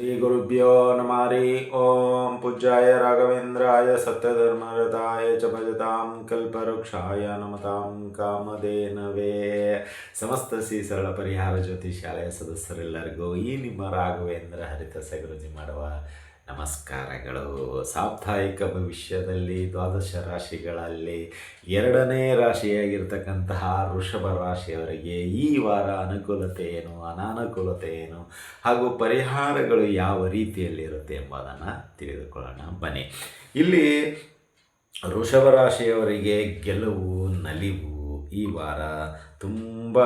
ಶ್ರೀ ಗುರುಭ್ಯೋ ನಮಾರಿ ಓಂ ಪೂಜ್ಯಾಯ ರಾಘವೇಂದ್ರಾಯ ಸತ್ಯಧರ್ಮರತಾಯ ಚ ಭಜತಾಂ ಕಲ್ಪವೃಕ್ಷಾಯ ನಮತಾಂ ಕಾಮದೇನವೇ ಸಮಸ್ತ ಶ್ರೀ ಸರಳ ಪರಿಹಾರ ಜ್ಯೋತಿ ಶಾಲೆಯ ಸದಸ್ಯರೆಲ್ಲರಿಗೂ ಈ ನಿಮ್ಮ ರಾಘವೇಂದ್ರ ಹರಿತ ಸಗುರುಜಿ ಮಾಡುವ ನಮಸ್ಕಾರಗಳು. ಸಾಪ್ತಾಹಿಕ ಭವಿಷ್ಯದಲ್ಲಿ ದ್ವಾದಶ ರಾಶಿಗಳಲ್ಲಿ ಎರಡನೇ ರಾಶಿಯಾಗಿರ್ತಕ್ಕಂತಹ ವೃಷಭ ರಾಶಿಯವರಿಗೆ ಈ ವಾರ ಅನುಕೂಲತೆ ಏನು, ಅನಾನುಕೂಲತೆ ಏನು, ಹಾಗೂ ಪರಿಹಾರಗಳು ಯಾವ ರೀತಿಯಲ್ಲಿರುತ್ತೆ ಎಂಬುದನ್ನು ತಿಳಿದುಕೊಳ್ಳೋಣ. ಬನ್ನಿ. ಇಲ್ಲಿ ವೃಷಭ ರಾಶಿಯವರಿಗೆ ಗೆಲುವು, ನಲಿವು ಈ ವಾರ ತುಂಬ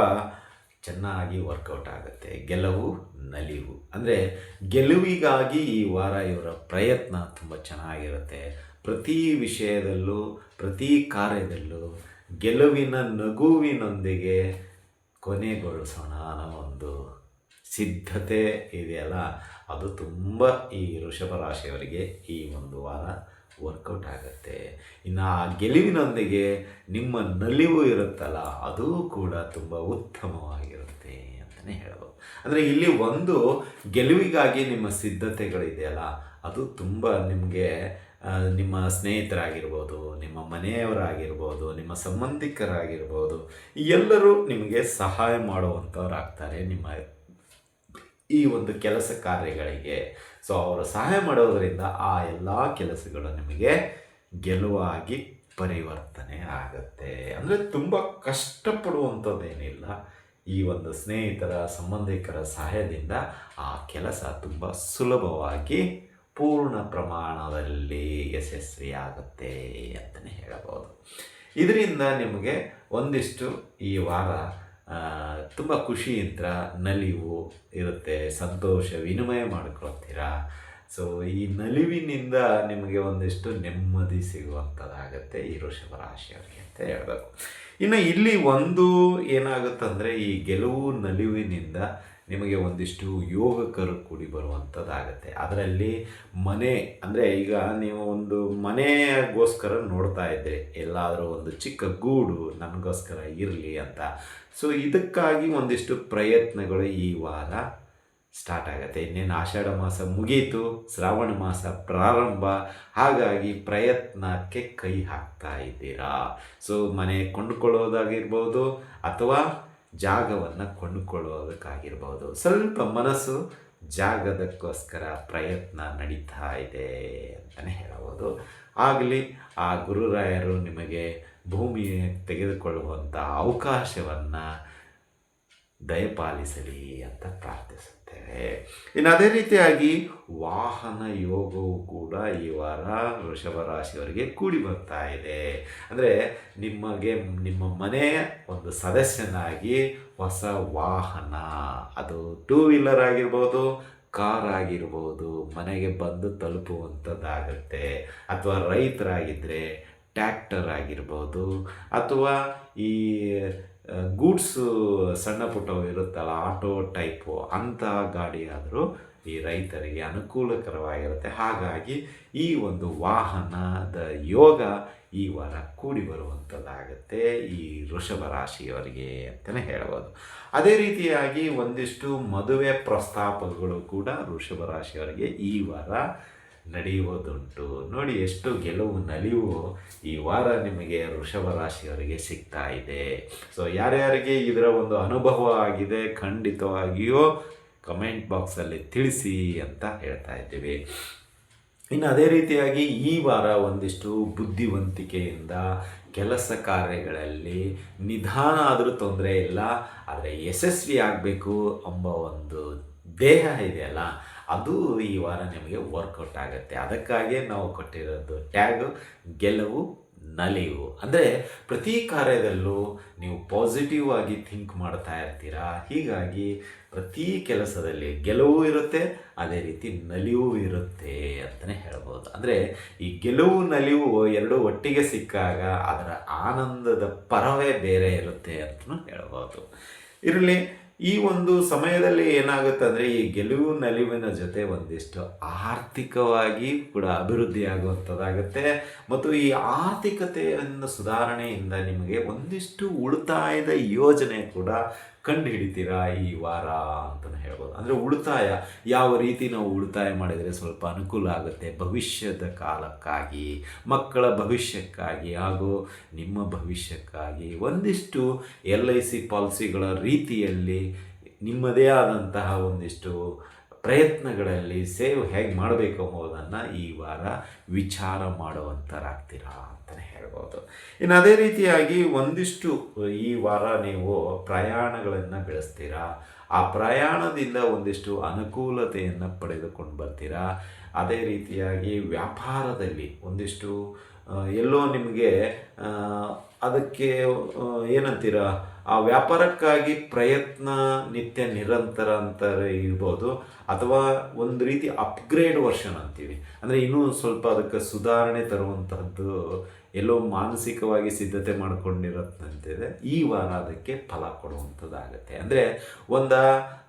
ಚೆನ್ನಾಗಿ ವರ್ಕೌಟ್ ಆಗುತ್ತೆ. ಗೆಲುವು, ನಲಿವು. ಅಂದರೆ ಗೆಲುವಿಗಾಗಿ ಈ ವಾರ ಇವರ ಪ್ರಯತ್ನ ತುಂಬ ಚೆನ್ನಾಗಿರುತ್ತೆ. ಪ್ರತಿ ವಿಷಯದಲ್ಲೂ, ಪ್ರತಿ ಕಾರ್ಯದಲ್ಲೂ ಗೆಲುವಿನ ನಗುವಿನೊಂದಿಗೆ ಕೊನೆಗೊಳಿಸೋಣ ಅನ್ನೋ ಒಂದು ಸಿದ್ಧತೆ ಇದೆಯಲ್ಲ ಅದು ತುಂಬ ಈ ವೃಷಭ ರಾಶಿಯವರಿಗೆ ಈ ಒಂದು ವಾರ ವರ್ಕೌಟ್ ಆಗುತ್ತೆ. ಇನ್ನು ಆ ಗೆಲುವಿನೊಂದಿಗೆ ನಿಮ್ಮ ನಲಿವು ಇರುತ್ತಲ್ಲ, ಅದು ಕೂಡ ತುಂಬ ಉತ್ತಮವಾಗಿರುತ್ತೆ ಅಂತಲೇ ಹೇಳ್ಬೋದು. ಅಂದರೆ ಇಲ್ಲಿ ಒಂದು ಗೆಲುವಿಗಾಗಿ ನಿಮ್ಮ ಸಿದ್ಧತೆಗಳಿದೆಯಲ್ಲ, ಅದು ತುಂಬ ನಿಮಗೆ ನಿಮ್ಮ ಸ್ನೇಹಿತರಾಗಿರ್ಬೋದು, ನಿಮ್ಮ ಮನೆಯವರಾಗಿರ್ಬೋದು, ನಿಮ್ಮ ಸಂಬಂಧಿಕರಾಗಿರ್ಬೋದು, ಎಲ್ಲರೂ ನಿಮಗೆ ಸಹಾಯ ಮಾಡುವಂಥವ್ರಾಗ್ತಾರೆ ನಿಮ್ಮ ಈ ಒಂದು ಕೆಲಸ ಕಾರ್ಯಗಳಿಗೆ. ಸೊ ಅವರು ಸಹಾಯ ಮಾಡೋದರಿಂದ ಆ ಎಲ್ಲ ಕೆಲಸಗಳು ನಿಮಗೆ ಗೆಲುವಾಗಿ ಪರಿವರ್ತನೆ ಆಗುತ್ತೆ. ಅಂದರೆ ತುಂಬ ಕಷ್ಟಪಡುವಂಥದ್ದೇನಿಲ್ಲ. ಈ ಒಂದು ಸ್ನೇಹಿತರ, ಸಂಬಂಧಿಕರ ಸಹಾಯದಿಂದ ಆ ಕೆಲಸ ತುಂಬ ಸುಲಭವಾಗಿ ಪೂರ್ಣ ಪ್ರಮಾಣದಲ್ಲಿ ಯಶಸ್ವಿಯಾಗುತ್ತೆ ಅಂತಲೇ ಹೇಳಬಹುದು. ಇದರಿಂದ ನಿಮಗೆ ಒಂದಿಷ್ಟು ಈ ವಾರ ತುಂಬ ಖುಷಿಯಿಂದ ನಲಿವು ಇರುತ್ತೆ, ಸಂತೋಷ, ವಿನಿಮಯ ಮಾಡ್ಕೊಳ್ತೀರಾ? ಸೊ ಈ ನಲಿವಿನಿಂದ ನಿಮಗೆ ಒಂದಿಷ್ಟು ನೆಮ್ಮದಿ ಸಿಗುವಂಥದ್ದಾಗತ್ತೆ ಈ ವೃಷಭ ರಾಶಿಯವರಿಗೆ ಅಂತ ಹೇಳಬೇಕು. ಇನ್ನು ಇಲ್ಲಿ ಒಂದು ಏನಾಗುತ್ತಂದರೆ, ಈ ಗೆಲುವು ನಲಿವಿನಿಂದ ನಿಮಗೆ ಒಂದಿಷ್ಟು ಯೋಗಕರು ಕೂಡಿ ಬರುವಂಥದ್ದಾಗತ್ತೆ ಅದರಲ್ಲಿ ಮನೆ, ಅಂದರೆ ಈಗ ನೀವು ಒಂದು ಮನೆಗೋಸ್ಕರ ನೋಡ್ತಾ ಇದ್ದೆ ಎಲ್ಲಾದರೂ ಒಂದು ಚಿಕ್ಕ ಗೂಡು ನನಗೋಸ್ಕರ ಇರಲಿ ಅಂತ. ಸೊ ಇದಕ್ಕಾಗಿ ಒಂದಿಷ್ಟು ಪ್ರಯತ್ನಗಳು ಈ ವಾರ ಸ್ಟಾರ್ಟ್ ಆಗುತ್ತೆ. ಇನ್ನೇನು ಆಷಾಢ ಮಾಸ ಮುಗೀತು, ಶ್ರಾವಣ ಮಾಸ ಪ್ರಾರಂಭ, ಹಾಗಾಗಿ ಪ್ರಯತ್ನಕ್ಕೆ ಕೈ ಹಾಕ್ತಾ ಇದ್ದೀರಾ? ಸೊ ಮನೆ ಕೊಂಡುಕೊಳ್ಳೋದಾಗಿರ್ಬೋದು ಅಥವಾ ಜಾಗವನ್ನು ಕೊಂಡುಕೊಳ್ಳೋದಕ್ಕಾಗಿರ್ಬೋದು. ಸ್ವಲ್ಪ ಮನಸ್ಸು ಜಾಗದಕ್ಕೋಸ್ಕರ ಪ್ರಯತ್ನ ನಡೀತಾ ಇದೆ ಅಂತಲೇ ಹೇಳಬಹುದು ಆಗಲಿ ಆ ಗುರುರಾಯರು ನಿಮಗೆ ಭೂಮಿ ತೆಗೆದುಕೊಳ್ಳುವಂಥ ಅವಕಾಶವನ್ನು ದಯಪಾಲಿಸಲಿ ಅಂತ ಪ್ರಾರ್ಥಿಸುತ್ತೇವೆ. ಇನ್ನು ಅದೇ ರೀತಿಯಾಗಿ ವಾಹನ ಯೋಗವು ಕೂಡ ಈ ವಾರ ವೃಷಭ ರಾಶಿಯವರಿಗೆ ಕೂಡಿ ಬರ್ತಾ ಇದೆ. ಅಂದರೆ ನಿಮಗೆ, ನಿಮ್ಮ ಮನೆಯ ಒಂದು ಸದಸ್ಯನಾಗಿ ಹೊಸ ವಾಹನ, ಅದು ಟೂ ವೀಲರ್ ಆಗಿರ್ಬೋದು ಕಾರ್ ಆಗಿರ್ಬೋದು, ಮನೆಗೆ ಬಂದು ತಲುಪುವಂಥದ್ದಾಗುತ್ತೆ. ಅಥವಾ ರೈತರಾಗಿದ್ದರೆ ಟ್ಯಾಕ್ಟರ್ ಆಗಿರ್ಬೋದು, ಅಥವಾ ಈ ಗೂಡ್ಸು ಸಣ್ಣ ಪುಟ್ಟವು ಇರುತ್ತಲ್ಲ, ಆಟೋ ಟೈಪು ಅಂಥ ಗಾಡಿ ಆದರೂ ಈ ರೈತರಿಗೆ ಅನುಕೂಲಕರವಾಗಿರುತ್ತೆ. ಹಾಗಾಗಿ ಈ ಒಂದು ವಾಹನದ ಯೋಗ ಈ ವಾರ ಕೂಡಿ ಬರುವಂಥದ್ದಾಗುತ್ತೆ ಈ ವೃಷಭ ರಾಶಿಯವರಿಗೆ ಅಂತಲೇ ಹೇಳ್ಬೋದು. ಅದೇ ರೀತಿಯಾಗಿ ಒಂದಿಷ್ಟು ಮದುವೆ ಪ್ರಸ್ತಾಪಗಳು ಕೂಡ ವೃಷಭ ರಾಶಿಯವರಿಗೆ ಈ ವಾರ ನಡೆಯುವುದುಂಟು. ನೋಡಿ ಎಷ್ಟು ಗೆಲುವು, ನಲಿವು ಈ ವಾರ ನಿಮಗೆ ವೃಷಭ ರಾಶಿಯವರಿಗೆ ಸಿಗ್ತಾ ಇದೆ. ಸೊ ಯಾರ್ಯಾರಿಗೆ ಇದರ ಒಂದು ಅನುಭವ ಆಗಿದೆ, ಖಂಡಿತವಾಗಿಯೂ ಕಮೆಂಟ್ ಬಾಕ್ಸಲ್ಲಿ ತಿಳಿಸಿ ಅಂತ ಹೇಳ್ತಾ ಇದ್ದೀವಿ. ಇನ್ನು ಅದೇ ರೀತಿಯಾಗಿ ಈ ವಾರ ಒಂದಿಷ್ಟು ಬುದ್ಧಿವಂತಿಕೆಯಿಂದ ಕೆಲಸ ಕಾರ್ಯಗಳಲ್ಲಿ ನಿಧಾನ ಆದರೂ ತೊಂದರೆ ಇಲ್ಲ, ಆದರೆ ಯಶಸ್ವಿ ಆಗಬೇಕು ಎಂಬ ಒಂದು ದೇಹ ಇದೆಯಲ್ಲ ಅದು ಈ ವಾರ ನಿಮಗೆ ವರ್ಕೌಟ್ ಆಗುತ್ತೆ. ಅದಕ್ಕಾಗಿಯೇ ನಾವು ಕೊಟ್ಟಿರೋದು ಟ್ಯಾಗು ಗೆಲುವು, ನಲಿವು. ಅಂದರೆ ಪ್ರತಿ ಕಾರ್ಯದಲ್ಲೂ ನೀವು ಪಾಸಿಟಿವ್ ಆಗಿ ಥಿಂಕ್ ಮಾಡ್ತಾ ಇರ್ತೀರಾ? ಹೀಗಾಗಿ ಪ್ರತಿ ಕೆಲಸದಲ್ಲಿ ಗೆಲುವು ಇರುತ್ತೆ, ಅದೇ ರೀತಿ ನಲಿವು ಇರುತ್ತೆ ಅಂತಲೇ ಹೇಳ್ಬೋದು. ಅಂದರೆ ಈ ಗೆಲುವು, ನಲಿವು ಎರಡು ಒಟ್ಟಿಗೆ ಸಿಕ್ಕಾಗ ಅದರ ಆನಂದದ ಪರವೇ ಬೇರೆ ಇರುತ್ತೆ ಅಂತಲೂ ಹೇಳ್ಬೋದು. ಇರಲಿ ಈ ಒಂದು ಸಮಯದಲ್ಲಿ ಏನಾಗುತ್ತೆ ಅಂದರೆ ಈ ಗೆಲುವು ನಲಿವಿನ ಜೊತೆ ಒಂದಿಷ್ಟು ಆರ್ಥಿಕವಾಗಿ ಕೂಡ ಅಭಿವೃದ್ಧಿ ಆಗುವಂಥದ್ದಾಗುತ್ತೆ. ಮತ್ತು ಈ ಆರ್ಥಿಕತೆಯನ್ನು ಸುಧಾರಣೆಯಿಂದ ನಿಮಗೆ ಒಂದಿಷ್ಟು ಉಳಿತಾಯದ ಯೋಜನೆ ಕೂಡ ಕಂಡು ಹಿಡಿತೀರಾ ಈ ವಾರ ಅಂತಲೇ ಹೇಳ್ಬೋದು. ಅಂದರೆ ಉಳಿತಾಯ, ಯಾವ ರೀತಿ ನಾವು ಉಳಿತಾಯ ಮಾಡಿದರೆ ಸ್ವಲ್ಪ ಅನುಕೂಲ ಆಗುತ್ತೆ? ಭವಿಷ್ಯದ ಕಾಲಕ್ಕಾಗಿ, ಮಕ್ಕಳ ಭವಿಷ್ಯಕ್ಕಾಗಿ ಹಾಗೂ ನಿಮ್ಮ ಭವಿಷ್ಯಕ್ಕಾಗಿ ಒಂದಿಷ್ಟು ಎಲ್ ಐ ಸಿ ಪಾಲಿಸಿಗಳ ರೀತಿಯಲ್ಲಿ ನಿಮ್ಮದೇ ಆದಂತಹ ಒಂದಿಷ್ಟು ಪ್ರಯತ್ನಗಳಲ್ಲಿ ಸೇವ್ ಹೇಗೆ ಮಾಡಬೇಕು ಅನ್ನೋದನ್ನು ಈ ವಾರ ವಿಚಾರ ಮಾಡುವಂಥರಾಗ್ತೀರಾ ಅಂತಲೇ ಹೇಳ್ಬೋದು. ಇನ್ನು ಅದೇ ರೀತಿಯಾಗಿ ಒಂದಿಷ್ಟು ಈ ವಾರ ನೀವು ಪ್ರಯಾಣಗಳನ್ನು ಬೆಳೆಸ್ತೀರಾ? ಆ ಪ್ರಯಾಣದಿಂದ ಒಂದಿಷ್ಟು ಅನುಕೂಲತೆಯನ್ನು ಪಡೆದುಕೊಂಡು ಬರ್ತೀರಾ? ಅದೇ ರೀತಿಯಾಗಿ ವ್ಯಾಪಾರದಲ್ಲಿ ಒಂದಿಷ್ಟು ಎಲ್ಲೋ ನಿಮಗೆ ಅದಕ್ಕೆ ಏನಂತೀರ? ಆ ವ್ಯಾಪಾರಕ್ಕಾಗಿ ಪ್ರಯತ್ನ, ನಿತ್ಯ ನಿರಂತರ ಅಂತ ಇರ್ಬೋದು. ಅಥವಾ ಒಂದು ರೀತಿ ಅಪ್ಗ್ರೇಡ್ ವರ್ಷನ್ ಅಂತೀವಿ. ಅಂದರೆ ಇನ್ನೂ ಸ್ವಲ್ಪ ಅದಕ್ಕೆ ಸುಧಾರಣೆ ತರುವಂತಹದ್ದು ಎಲ್ಲೋ ಮಾನಸಿಕವಾಗಿ ಸಿದ್ಧತೆ ಮಾಡ್ಕೊಂಡಿರೋದಂತಿದೆ ಈ ವಾರ ಅದಕ್ಕೆ ಫಲ ಕೊಡುವಂಥದ್ದಾಗತ್ತೆ ಅಂದರೆ ಒಂದ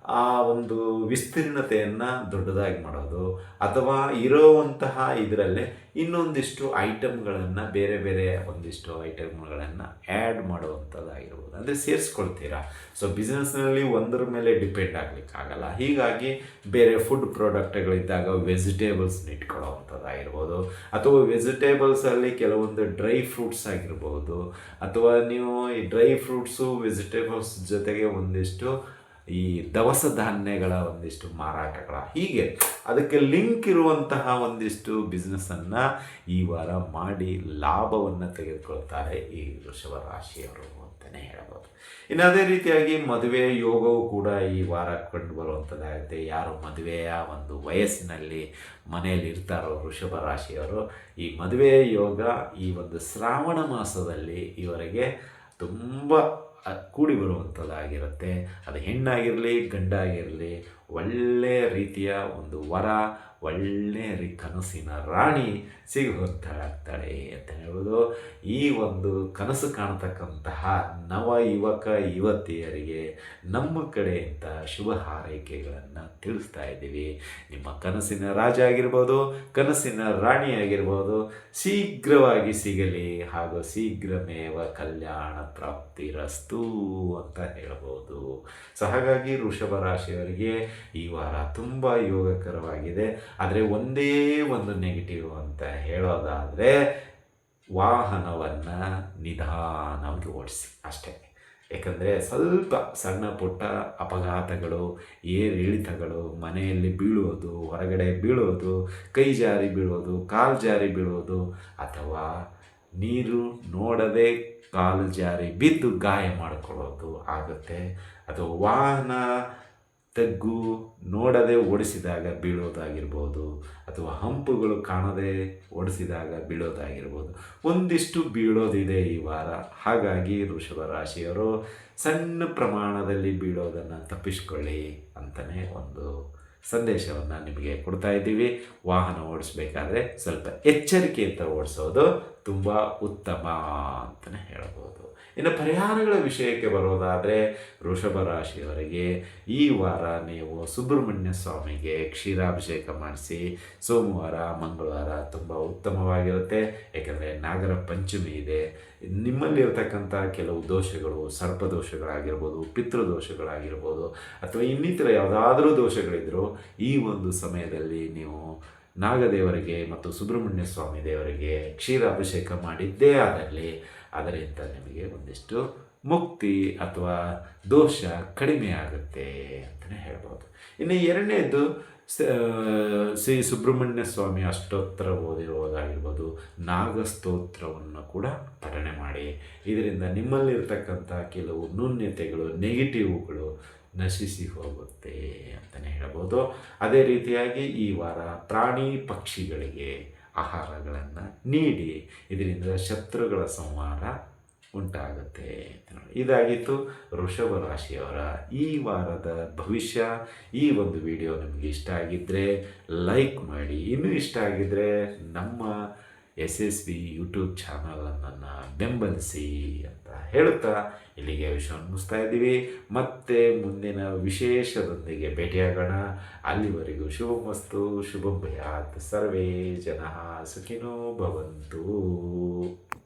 ಆ ಒಂದು ವಿಸ್ತೀರ್ಣತೆಯನ್ನು ದೊಡ್ಡದಾಗಿ ಮಾಡೋದು ಅಥವಾ ಇರೋವಂತಹ ಇದರಲ್ಲೇ ಇನ್ನೊಂದಿಷ್ಟು ಐಟಮ್ಗಳನ್ನು ಬೇರೆ ಬೇರೆ ಒಂದಿಷ್ಟು ಐಟಮ್ಗಳನ್ನು ಆ್ಯಡ್ ಮಾಡುವಂಥದ್ದಾಗಿರ್ಬೋದು. ಅಂದರೆ ಸೇರಿಸ್ಕೊಳ್ತೀರಾ? ಸೊ ಬಿಸ್ನೆಸ್ನಲ್ಲಿ ಒಂದರ ಮೇಲೆ ಡಿಪೆಂಡ್ ಆಗಲಿಕ್ಕಾಗಲ್ಲ ಹೀಗಾಗಿ ಬೇರೆ ಫುಡ್ ಪ್ರಾಡಕ್ಟ್ಗಳಿದ್ದಾಗ ವೆಜಿಟೇಬಲ್ಸ್ನ ಇಟ್ಕೊಳ್ಳೋವಂಥದ್ದಾಗಿರ್ಬೋದು. ಅಥವಾ ವೆಜಿಟೇಬಲ್ಸಲ್ಲಿ ಕೆಲವೊಂದು ಡ್ರೈ ಫ್ರೂಟ್ಸ್ ಆಗಿರ್ಬೋದು. ಅಥವಾ ನೀವು ಈ ಡ್ರೈ ಫ್ರೂಟ್ಸು ವೆಜಿಟೇಬಲ್ಸ್ ಜೊತೆಗೆ ಒಂದಿಷ್ಟು ಈ ದವಸ ಧಾನ್ಯಗಳ ಒಂದಿಷ್ಟು ಮಾರಾಟಗಳ ಹೀಗೆ ಅದಕ್ಕೆ ಲಿಂಕ್ ಇರುವಂತಹ ಒಂದಿಷ್ಟು ಬಿಸ್ನೆಸ್ಸನ್ನು ಈ ವಾರ ಮಾಡಿ ಲಾಭವನ್ನು ತೆಗೆದುಕೊಳ್ತಾರೆ ಈ ವೃಷಭ ರಾಶಿಯವರು ಅಂತಲೇ ಹೇಳ್ಬೋದು. ಇನ್ನು ಅದೇ ರೀತಿಯಾಗಿ ಮದುವೆ ಯೋಗವು ಕೂಡ ಈ ವಾರ ಕಂಡು ಬರುವಂಥದ್ದಾಗುತ್ತೆ ಯಾರು ಮದುವೆಯ ಒಂದು ವಯಸ್ಸಿನಲ್ಲಿ ಮನೆಯಲ್ಲಿ ಇರ್ತಾರೋ ವೃಷಭ ರಾಶಿಯವರು, ಈ ಮದುವೆ ಯೋಗ ಈ ಒಂದು ಶ್ರಾವಣ ಮಾಸದಲ್ಲಿ ಇವರಿಗೆ ತುಂಬ ಕೂಡಿ ಬರುವಂಥದ್ದಾಗಿರುತ್ತೆ. ಅದು ಹೆಣ್ಣಾಗಿರಲಿ ಗಂಡಾಗಿರಲಿ ಒಳ್ಳೆಯ ರೀತಿಯ ಒಂದು ವರ ಒಳ್ಳೆಯ ರೀ ಕನಸಿನ ರಾಣಿ ಸಿಗುವಂತಾಗ್ತಾಳೆ ಅಂತ ಹೇಳ್ಬೋದು ಈ ಒಂದು ಕನಸು ಕಾಣತಕ್ಕಂತಹ ನವ ಯುವಕ ಯುವತಿಯರಿಗೆ ನಮ್ಮ ಕಡೆಯಿಂದ ಶುಭ ಹಾರೈಕೆಗಳನ್ನು ತಿಳಿಸ್ತಾ ಇದ್ದೀವಿ. ನಿಮ್ಮ ಕನಸಿನ ರಾಜ ಆಗಿರ್ಬೋದು, ಕನಸಿನ ರಾಣಿ ಆಗಿರ್ಬೋದು, ಶೀಘ್ರವಾಗಿ ಸಿಗಲಿ ಹಾಗೂ ಶೀಘ್ರಮೇವ ಕಲ್ಯಾಣ ಪ್ರಾಪ್ತಿರಸ್ತು ಅಂತ ಹೇಳ್ಬೋದು. ಸೊ ಹಾಗಾಗಿ ವೃಷಭ ರಾಶಿಯವರಿಗೆ ಈ ವಾರ ತುಂಬ ಯೋಗಕರವಾಗಿದೆ. ಆದರೆ ಒಂದೇ ಒಂದು ನೆಗೆಟಿವ್ ಅಂತ ಹೇಳೋದಾದರೆ ವಾಹನವನ್ನು ನಿಧಾನವಾಗಿ ಓಡಿಸಿ ಅಷ್ಟೇ. ಏಕೆಂದರೆ ಸ್ವಲ್ಪ ಸಣ್ಣ ಪುಟ್ಟ ಅಪಘಾತಗಳು, ಏರಿಳಿತಗಳು, ಮನೆಯಲ್ಲಿ ಬೀಳೋದು ಹೊರಗಡೆ ಬೀಳೋದು ಕೈ ಜಾರಿ ಬೀಳೋದು ಕಾಲು ಜಾರಿ ಬೀಳೋದು ಅಥವಾ ನೀರು ನೋಡದೆ ಕಾಲು ಜಾರಿ ಬಿದ್ದು ಗಾಯ ಮಾಡಿಕೊಳ್ಳೋದು ಆಗುತ್ತೆ. ಅದು ವಾಹನ ತಗ್ಗು ನೋಡದೆ ಓಡಿಸಿದಾಗ ಬೀಳೋದಾಗಿರ್ಬೋದು ಅಥವಾ ಹಂಪುಗಳು ಕಾಣದೆ ಓಡಿಸಿದಾಗ ಬೀಳೋದಾಗಿರ್ಬೋದು. ಒಂದಿಷ್ಟು ಬೀಳೋದಿದೆ ಈ ವಾರ. ಹಾಗಾಗಿ ವೃಷಭ ರಾಶಿಯವರು ಸಣ್ಣ ಪ್ರಮಾಣದಲ್ಲಿ ಬೀಳೋದನ್ನು ತಪ್ಪಿಸ್ಕೊಳ್ಳಿ ಅಂತಲೇ ಒಂದು ಸಂದೇಶವನ್ನು ನಿಮಗೆ ಕೊಡ್ತಾ ಇದ್ದೀವಿ. ವಾಹನ ಓಡಿಸ್ಬೇಕಾದ್ರೆ ಸ್ವಲ್ಪ ಎಚ್ಚರಿಕೆಯಿಂದ ಓಡಿಸೋದು ತುಂಬ ಉತ್ತಮ ಅಂತಲೇ ಹೇಳ್ಬೋದು. ಇನ್ನು ಪರಿಹಾರಗಳ ವಿಷಯಕ್ಕೆ ಬರೋದಾದರೆ ವೃಷಭ ರಾಶಿಯವರಿಗೆ ಈ ವಾರ ನೀವು ಸುಬ್ರಹ್ಮಣ್ಯ ಸ್ವಾಮಿಗೆ ಕ್ಷೀರಾಭಿಷೇಕ ಮಾಡಿಸಿ ಸೋಮವಾರ, ಮಂಗಳವಾರ ತುಂಬ ಉತ್ತಮವಾಗಿರುತ್ತೆ. ಏಕೆಂದರೆ ನಾಗರ ಪಂಚಮಿ ಇದೆ. ನಿಮ್ಮಲ್ಲಿರ್ತಕ್ಕಂಥ ಕೆಲವು ದೋಷಗಳು ಸರ್ಪದೋಷಗಳಾಗಿರ್ಬೋದು, ಪಿತೃದೋಷಗಳಾಗಿರ್ಬೋದು ಅಥವಾ ಇನ್ನಿತರ ಯಾವುದಾದ್ರೂ ದೋಷಗಳಿದ್ದರೂ ಈ ಒಂದು ಸಮಯದಲ್ಲಿ ನೀವು ನಾಗದೇವರಿಗೆ ಮತ್ತು ಸುಬ್ರಹ್ಮಣ್ಯ ಸ್ವಾಮಿ ದೇವರಿಗೆ ಕ್ಷೀರ ಅಭಿಷೇಕ ಮಾಡಿದ್ದೇ ಆದಲ್ಲಿ ಅದರಿಂದ ನಿಮಗೆ ಒಂದಿಷ್ಟು ಮುಕ್ತಿ ಅಥವಾ ದೋಷ ಕಡಿಮೆ ಆಗುತ್ತೆ ಅಂತಲೇ ಹೇಳ್ಬೋದು. ಇನ್ನು ಎರಡನೇದು ಶ್ರೀ ಸುಬ್ರಹ್ಮಣ್ಯ ಸ್ವಾಮಿ ಅಷ್ಟೋತ್ತರ ಓದಿರುವುದಾಗಿರ್ಬೋದು, ನಾಗಸ್ತೋತ್ರವನ್ನು ಕೂಡ ಪಠಣೆ ಮಾಡಿ. ಇದರಿಂದ ನಿಮ್ಮಲ್ಲಿರ್ತಕ್ಕಂಥ ಕೆಲವು ನ್ಯೂನ್ಯತೆಗಳು ನೆಗೆಟಿವ್ಗಳು ನಶಿಸಿ ಹೋಗುತ್ತೆ ಅಂತಲೇ ಹೇಳ್ಬೋದು. ಅದೇ ರೀತಿಯಾಗಿ ಈ ವಾರ ಪ್ರಾಣಿ ಪಕ್ಷಿಗಳಿಗೆ ಆಹಾರಗಳನ್ನು ನೀಡಿ. ಇದರಿಂದ ಶತ್ರುಗಳ ಸಂಹಾರ ಉಂಟಾಗುತ್ತೆ. ಇದಾಗಿತ್ತು ವೃಷಭ ರಾಶಿಯವರ ಈ ವಾರದ ಭವಿಷ್ಯ. ಈ ಒಂದು ವಿಡಿಯೋ ನಿಮಗೆ ಇಷ್ಟ ಆಗಿದ್ದರೆ ಲೈಕ್ ಮಾಡಿ. ಇನ್ನೂ ಇಷ್ಟ ಆಗಿದ್ದರೆ ನಮ್ಮ ಎಸ್ ಎಸ್ ಬಿ ಯೂಟ್ಯೂಬ್ ಚಾನಲನ್ನು ಬೆಂಬಲಿಸಿ ಅಂತ ಹೇಳುತ್ತಾ ಇಲ್ಲಿಗೆ ವಿಷಯವನ್ನು ಮುಗಿಸ್ತಾ ಇದ್ದೀವಿ. ಮತ್ತೆ ಮುಂದಿನ ವಿಶೇಷದೊಂದಿಗೆ ಭೇಟಿಯಾಗೋಣ. ಅಲ್ಲಿವರೆಗೂ ಶುಭಮಸ್ತು, ಶುಭಂ ಭಯಾತ್. ಸರ್ವೇ ಜನ ಸುಖಿನೋ ಭವಂತು.